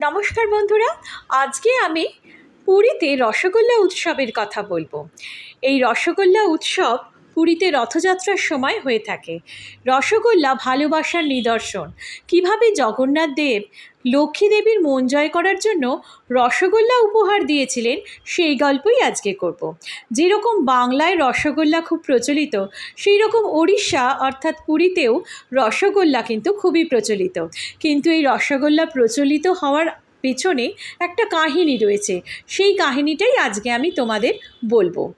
নমস্কার বন্ধুরা আজকে আমি পুরীতে রসগোল্লা উৎসবের কথা বলব। এই রসগোল্লা উৎসব পুরীতে রথযাত্রার সময় হয়ে থাকে। রসগোল্লা ভালোবাসার নিদর্শন। কীভাবে জগন্নাথ দেব লক্ষ্মী দেবীর মন জয় করার জন্য রসগোল্লা উপহার দিয়েছিলেন, সেই গল্পই আজকে করব। যেরকম বাংলায় রসগোল্লা খুব প্রচলিত সেই রকম ওড়িশা অর্থাৎ পুরীতেও রসগোল্লা কিন্তু খুবই প্রচলিত। কিন্তু এই রসগোল্লা প্রচলিত হওয়ার পেছনে একটা কাহিনী রয়েছে। সেই কাহিনীটাই আজকে আমি তোমাদের বলব।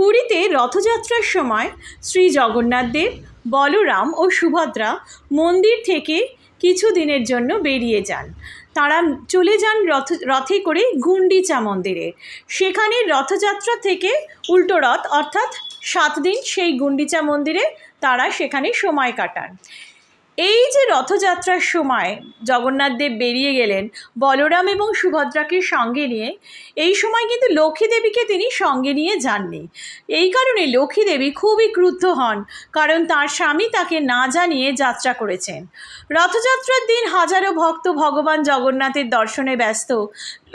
পুরীতে রথযাত্রার সময় শ্রী জগন্নাথদেব বলরাম ও সুভদ্রা মন্দির থেকে কিছু দিনের জন্য বেরিয়ে যান। তারা চলে যান রথ, রথে করে গুন্ডিচা মন্দিরে। সেখানে রথযাত্রা থেকে উল্টো রথ, অর্থাৎ সাত দিন সেই গুন্ডিচা মন্দিরে তারা সেখানে সময় কাটান। এই যে রথযাত্রার সময় জগন্নাথ দেব বেরিয়ে গেলেন বলরাম এবং সুভদ্রাকে সঙ্গে নিয়ে, এই সময় কিন্তু লক্ষ্মী দেবীকে তিনি সঙ্গে নিয়ে যাননি। এই কারণে লক্ষ্মী দেবী খুবই ক্রুদ্ধ হন, কারণ তার স্বামী তাকে না জানিয়ে যাত্রা করেছেন। রথযাত্রার দিন হাজারো ভক্ত ভগবান জগন্নাথের দর্শনে ব্যস্ত।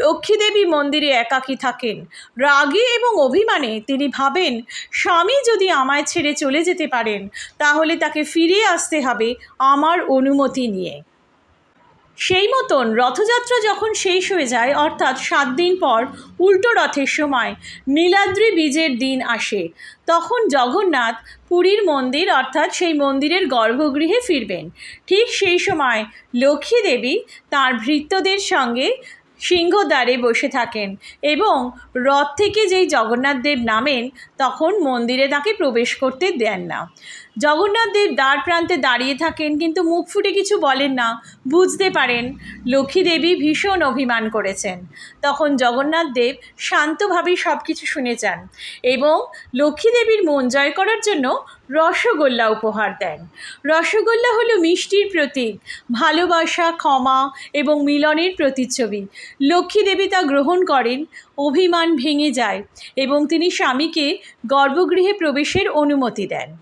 লক্ষ্মী দেবী মন্দিরে একাকী থাকেন। রাগে এবং অভিমানে তিনি ভাবেন, স্বামী যদি আমায় ছেড়ে চলে যেতে পারেন, তাহলে তাকে ফিরে আসতে হবে আমার অনুমতি নিয়ে। সেই মতন রথযাত্রা যখন শেষ হয়ে যায়, অর্থাৎ সাত দিন পর উল্টো রথের সময় নীলাদ্রি বীজের দিন আসে, তখন জগন্নাথ পুরীর মন্দির, অর্থাৎ সেই মন্দিরের গর্ভগৃহে ফিরবেন। ঠিক সেই সময় লক্ষ্মী দেবী তাঁর ভৃত্যদের সঙ্গে সিংহদ্বারে বসে থাকেন এবং রথ থেকে যেই জগন্নাথ দেব নামেন, তখন মন্দিরে তাকে প্রবেশ করতে দেন না। জগন্নাথ দেব দ্বার প্রান্তে দাঁড়িয়ে থাকেন, কিন্তু মুখ ফুটে কিছু বলেন না। বুঝতে পারেন, লক্ষ্মী দেবী ভীষণ অভিমান করেছেন। তখন জগন্নাথ দেব শান্তভাবে সব কিছু শুনে যান এবং লক্ষ্মী দেবীর মন জয় করার জন্য রসগোল্লা উপহার দেন। রসগোল্লা হলো মিষ্টির প্রতীক, ভালোবাসা, ক্ষমা এবং মিলনের প্রতিচ্ছবি। লক্ষ্মী দেবী তা গ্রহণ করেন, অভিমান ভেঙে যায় এবং তিনি স্বামীকে গর্ভগৃহে প্রবেশের অনুমতি দেন।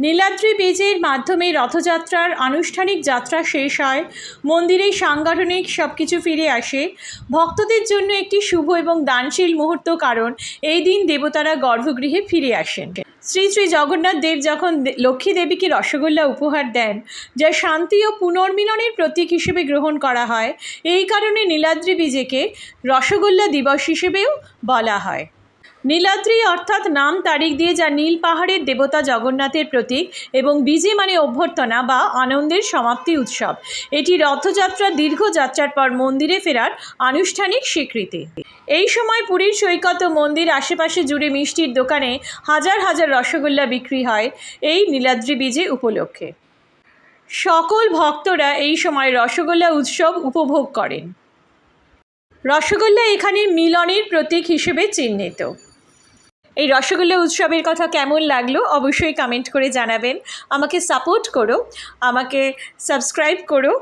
নীলাদ্রি বীজের মাধ্যমে রথযাত্রার আনুষ্ঠানিক যাত্রা শেষ হয় মন্দিরে সাংগঠনিক সব কিছু ফিরে আসে। ভক্তদের জন্য একটি শুভ এবং দানশীল মুহূর্ত কারণ এই দিন দেবতারা গর্ভগৃহে ফিরে আসেন। শ্রী শ্রী জগন্নাথ দেব যখন লক্ষ্মী দেবীকে রসগোল্লা উপহার দেন, যা শান্তি ও পুনর্মিলনের প্রতীক হিসেবে গ্রহণ করা হয়, এই কারণে নীলাদ্রি বিজেকে রসগোল্লা দিবস হিসেবেও বলা হয়। নীলাদ্রি অর্থাৎ নাম তারিখ দিয়ে যা নীল পাহাড়ের দেবতা জগন্নাথের প্রতীক এবং বিজে মানে অভ্যর্থনা বা আনন্দের সমাপ্তি উৎসব। এটি রথযাত্রা দীর্ঘ যাত্রার পর মন্দিরে ফেরার আনুষ্ঠানিক স্বীকৃতি। এই সময় পুরীর সৈকত ও মন্দির আশেপাশে জুড়ে মিষ্টির দোকানে হাজার হাজার রসগোল্লা বিক্রি হয় এই নীলাদ্রি বীজে উপলক্ষে। সকল ভক্তরা এই সময় রসগোল্লা উৎসব উপভোগ করেন। রসগোল্লা এখানে মিলনের প্রতীক হিসেবে চিহ্নিত। এই রসগোল্লা উৎসবের কথা কেমন লাগল অবশ্যই কমেন্ট করে জানাবেন। আমাকে সাপোর্ট করো, আমাকে সাবস্ক্রাইব করো।